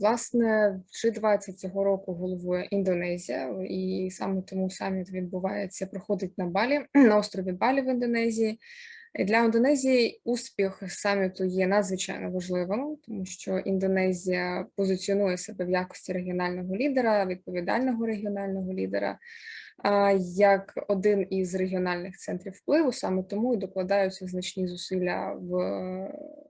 Власне, G20 цього року головує Індонезія, і саме тому саміт відбувається, проходить на Балі, на острові Балі в Індонезії. І Для Індонезії успіх саміту є надзвичайно важливим, тому що Індонезія позиціонує себе в якості регіонального лідера, відповідального регіонального лідера, як один із регіональних центрів впливу. Саме тому і докладаються значні зусилля в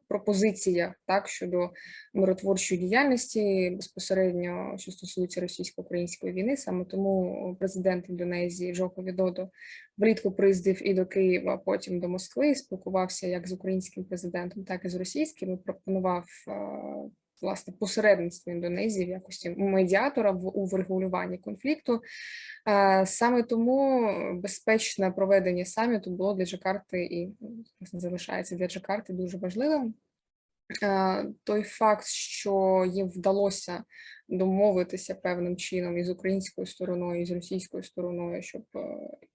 пропозиціях так щодо миротворчої діяльності безпосередньо, що стосується російсько-української війни. Саме тому президент Індонезії Джоко Відодо влітку приїздив і до Києва, а потім до Москви, спілкувався як з українським президентом, так і з російським. і Пропонував власне посередництво Індонезії в якості медіатора в у врегулюванні конфлікту. Е, Саме тому безпечне проведення саміту було для Джакарти і залишається для Джакарти дуже важливим. Е, Той факт, що їм вдалося домовитися певним чином із українською стороною, і з російською стороною, щоб е,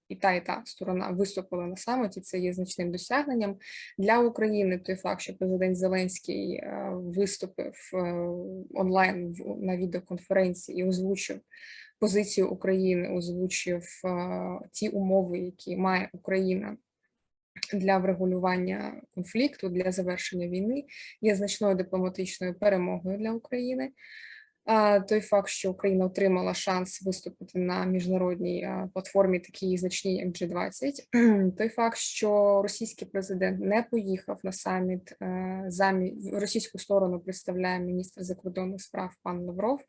і та, і та сторона виступила на саміті, це є значним досягненням для України. Той факт, що президент Зеленський е, виступив онлайн на відеоконференції і озвучив позицію України, озвучив ті умови, які має Україна для врегулювання конфлікту, для завершення війни, є значною дипломатичною перемогою для України. Той факт, що Україна отримала шанс виступити на міжнародній платформі, такій значній, як G20, той факт, що російський президент не поїхав на саміт е, замі російську сторону представляє міністр закордонних справ пан Лавров,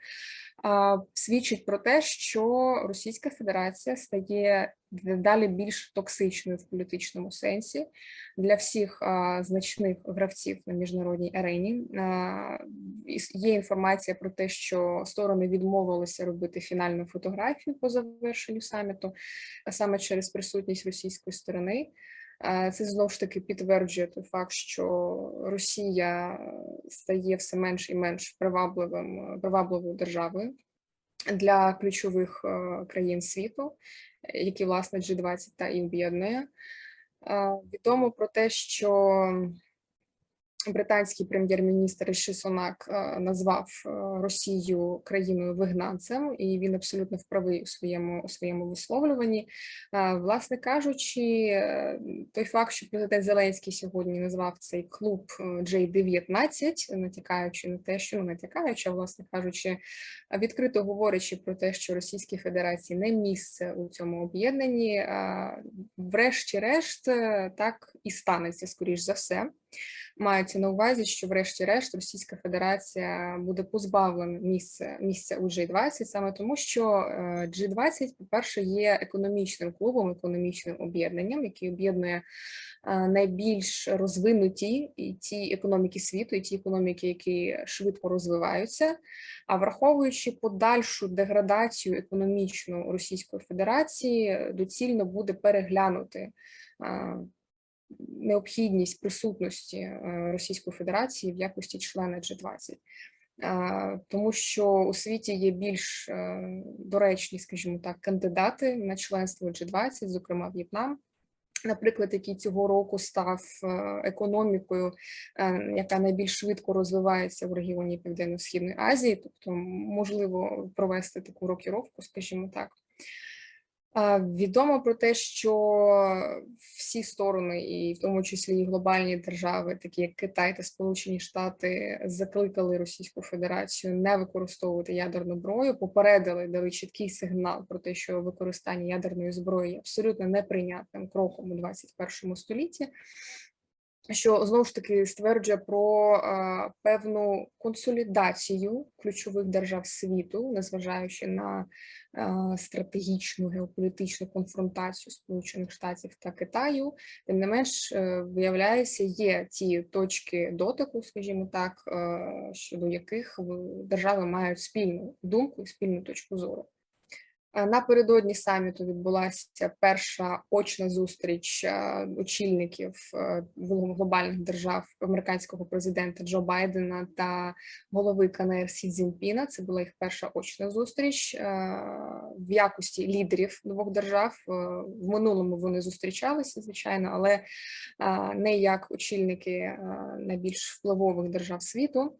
свідчить про те, що Російська Федерація стає дедалі більш токсичною в політичному сенсі для всіх а, значних гравців на міжнародній арені. А, є інформація про те, що сторони відмовилися робити фінальну фотографію по завершенню саміту, саме через присутність російської сторони. Це знову ж таки підтверджує той факт, що Росія стає все менш і менш привабливим привабливою державою для ключових країн світу, які власне G20 та і об'єднує. Е, Відомо про те, що британський прем'єр-міністр Ріші Сунак е, назвав е, Росію країною вигнанцем, і він абсолютно вправий у своєму у своєму висловлюванні. Е, Власне кажучи, той факт, що президент Зеленський сьогодні назвав цей клуб е, J19, натякаючи на те, що ну натякаючи, а власне кажучи, відкрито говорячи про те, що Російській Федерації не місце у цьому об'єднанні, врешті-решт так і станеться, скоріш за все. Мається на увазі, що врешті-решт Російська Федерація буде позбавлена місця, місця у G20, саме тому, що е, G20, по-перше, є економічним клубом, економічним об'єднанням, який об'єднує е, найбільш розвинуті і ті економіки світу, і ті економіки, які швидко розвиваються. А враховуючи подальшу деградацію економічну Російської Федерації, доцільно буде переглянути а, необхідність присутності е, Російської Федерації в якості члена G20. Тому що у світі є більш е, доречні, скажімо так, кандидати на членство G20, зокрема В'єтнам. Наприклад, який цього року став е, економікою, е, яка найбільш швидко розвивається в регіоні Південно-Східної Азії, тобто можливо провести таку рокіровку, скажімо так. Відомо про те, що всі сторони, і в тому числі і глобальні держави, такі як Китай та Сполучені Штати, закликали Російську Федерацію не використовувати ядерну зброю, попередили, дали чіткий сигнал про те, що використання ядерної зброї є абсолютно неприйнятним кроком у 21 столітті що знову ж таки стверджує про е, певну консолідацію ключових держав світу, незважаючи на е, стратегічну геополітичну конфронтацію Сполучених Штатів та Китаю, тим не менш е, виявляється, є ті точки дотику, скажімо так, щодо яких держави мають спільну думку і спільну точку зору. Е, Напередодні саміту відбулася перша очна зустріч е, очільників е, глобальних держав американського президента Джо Байдена та голови КНР Сі Цзіньпіна. Це була їх перша очна зустріч в якості лідерів двох держав. В минулому вони зустрічалися, звичайно, але не як очільники найбільш впливових держав світу.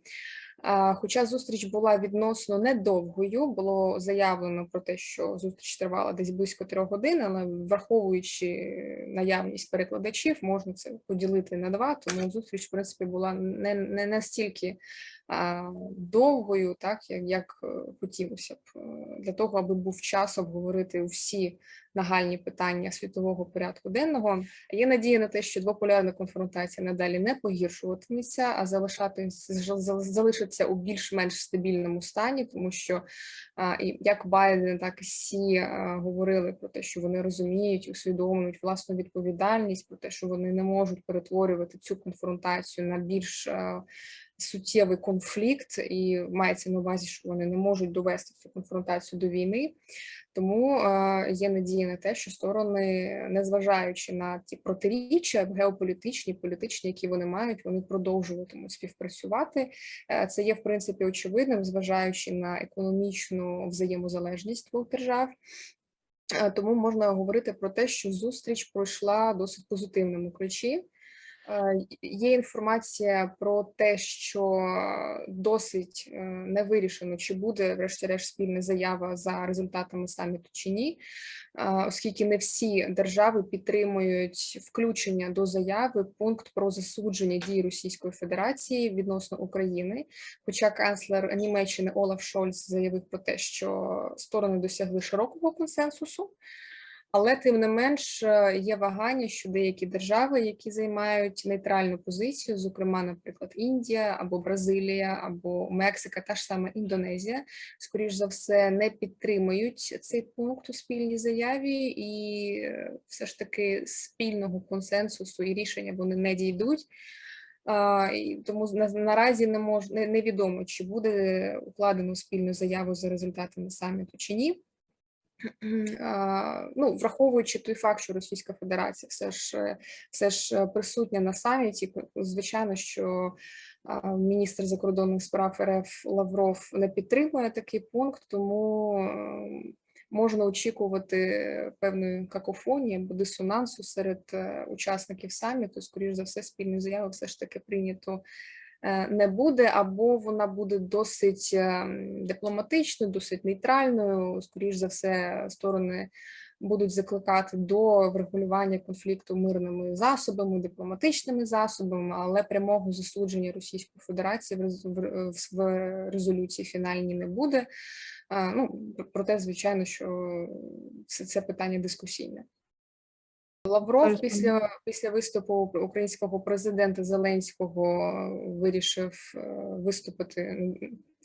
Хоча зустріч була відносно недовгою, було заявлено про те, що зустріч тривала десь близько трьох годин, але враховуючи наявність перекладачів, можна це поділити на два. Тому зустріч, в принципі, була не, не настільки довгою, так як, е, хотілося б, е, для того, аби був час обговорити всі нагальні питання світового порядку денного. Є надія на те, що двополярна конфронтація надалі не погіршуватиметься, а залишатись залишиться у більш-менш стабільному стані, тому що як Байден, так і Сі говорили про те, що вони розуміють, усвідомлюють власну відповідальність, про те, що вони не можуть перетворювати цю конфронтацію на більш суттєвий конфлікт, і мається на увазі, що вони не можуть довести цю конфронтацію до війни. Тому е, є надія на те, що сторони, незважаючи на ті протиріччя геополітичні, політичні, які вони мають, вони продовжуватимуть співпрацювати. Е, це є в принципі очевидним, зважаючи на економічну взаємозалежність двох держав. Е, тому можна говорити про те, що зустріч пройшла досить позитивному ключі. Е, є інформація про те, що досить е, не вирішено, чи буде, врешті-решт, спільна заява за результатами саміту чи ні, е, оскільки не всі держави підтримують включення до заяви пункт про засудження дій Російської Федерації відносно України. Хоча канцлер Німеччини Олаф Шольц заявив про те, що сторони досягли широкого консенсусу. Але тим не менш е, є вагання, що деякі держави, які займають нейтральну позицію, зокрема, наприклад, Індія або Бразилія, або Мексика, та ж сама Індонезія, скоріш за все, не підтримують цей пункт у спільній заяві, і е, все ж таки спільного консенсусу і рішення вони не дійдуть. Тому наразі не мож невідомо, чи буде укладено спільну заяву за результатами саміту чи ні ну, враховуючи той факт, що Російська Федерація все ж все ж присутня на саміті, звичайно, що міністр закордонних справ РФ Лавров не підтримує такий пункт, тому ем, можна очікувати певної какофонії або дисонансу серед е, учасників саміту. Скоріш за все, спільну заяву все ж таки прийнято не буде, або вона буде досить е, дипломатичною, досить нейтральною. Скоріш за все, сторони будуть закликати до врегулювання конфлікту мирними засобами, дипломатичними засобами, але прямого засудження Російської Федерації в резолюції фінальній не буде. Е, ну проте, звичайно, що це, це питання дискусійне. Лавров після після виступу українського президента Зеленського вирішив е, виступити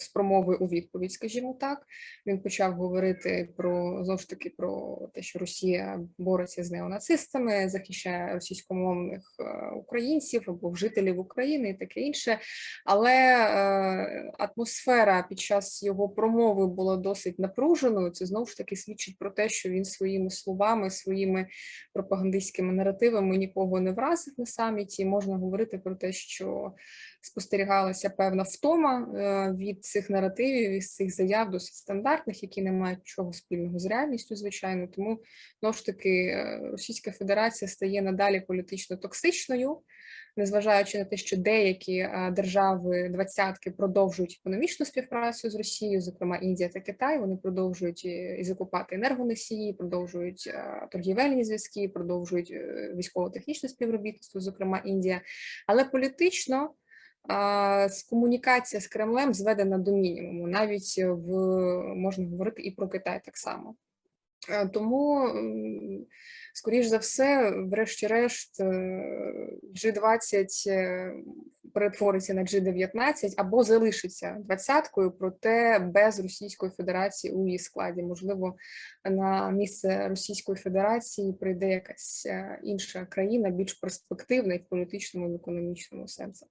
з промови у відповідь, скажімо так. Він почав говорити про знову ж таки про те, що Росія бореться з неонацистами, захищає російськомовних е, українців або жителів України і таке інше. Але е, атмосфера під час його промови була досить напруженою. Це знову ж таки свідчить про те, що він своїми словами, своїми пропагандистськими наративами нікого не вразив на саміті. Можна говорити про те, що спостерігалася певна втома е, від цих наративів, від цих заяв досить стандартних, які не мають нічого спільного з реальністю, звичайно. Тому знову ж таки е, Російська Федерація стає надалі політично токсичною. Незважаючи на те, що деякі е, держави двадцятки продовжують економічну співпрацю з Росією, зокрема Індія та Китай, вони продовжують і закупати енергоносії, продовжують торгівельні зв'язки, продовжують військово-технічне співробітництво, зокрема Індія, але політично комунікація з Кремлем зведена до мінімуму, навіть в можна говорити і про Китай так само. Е, тому, скоріш за все, врешті-решт, G20 е, е, перетвориться на G19 або залишиться двадцяткою, проте без Російської Федерації у її складі. Можливо, на місце Російської Федерації прийде якась інша країна, більш перспективна і в політичному і в економічному сенсі.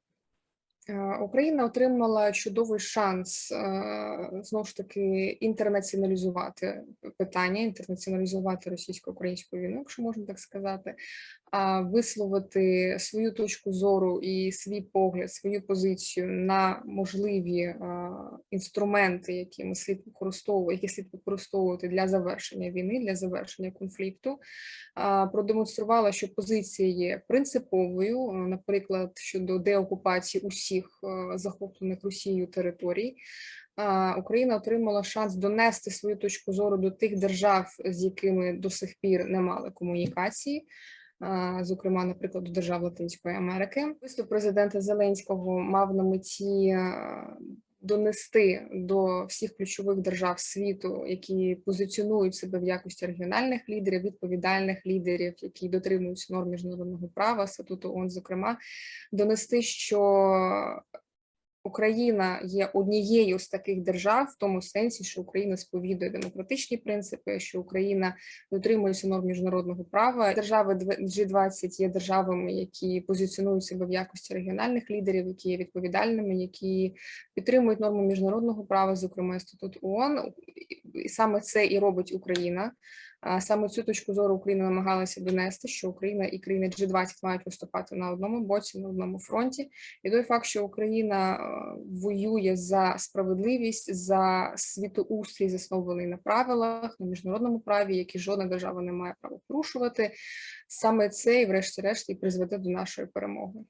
Е, Україна отримала чудовий шанс е, знову ж таки інтернаціоналізувати питання, інтернаціоналізувати російсько-українську війну, якщо можна так сказати, висловити свою точку зору і свій погляд, свою позицію на можливі інструменти, які ми слід використовувати, які слід використовувати для завершення війни, для завершення конфлікту, продемонструвала, що позиція є принциповою, наприклад, щодо деокупації усіх. Усіх е, захоплених Росією територій. Україна отримала шанс донести свою точку зору до тих держав, з якими до сих пір не мали комунікації. Зокрема, наприклад, до держав Латинської Америки, виступ президента Зеленського мав на меті е, донести до всіх ключових держав світу, які позиціонують себе в якості регіональних лідерів, відповідальних лідерів, які дотримуються норм міжнародного права, статуту ООН, зокрема, донести, що Україна є однією з таких держав, в тому сенсі, що Україна сповідує демократичні принципи, що Україна дотримується норм міжнародного права. Держави G20 є державами, які позиціонують себе в якості регіональних лідерів, які є відповідальними, які підтримують норми міжнародного права, зокрема статут ООН. І саме це і робить Україна. А Саме цю точку зору Україна намагалася донести, що Україна і країни G20 мають виступати на одному боці, на одному фронті. І той факт, що Україна е, воює за справедливість, за світоустрій, заснований на правилах, на міжнародному праві, які жодна держава не має права порушувати. Саме це і, врешті-решт, і призведе до нашої перемоги.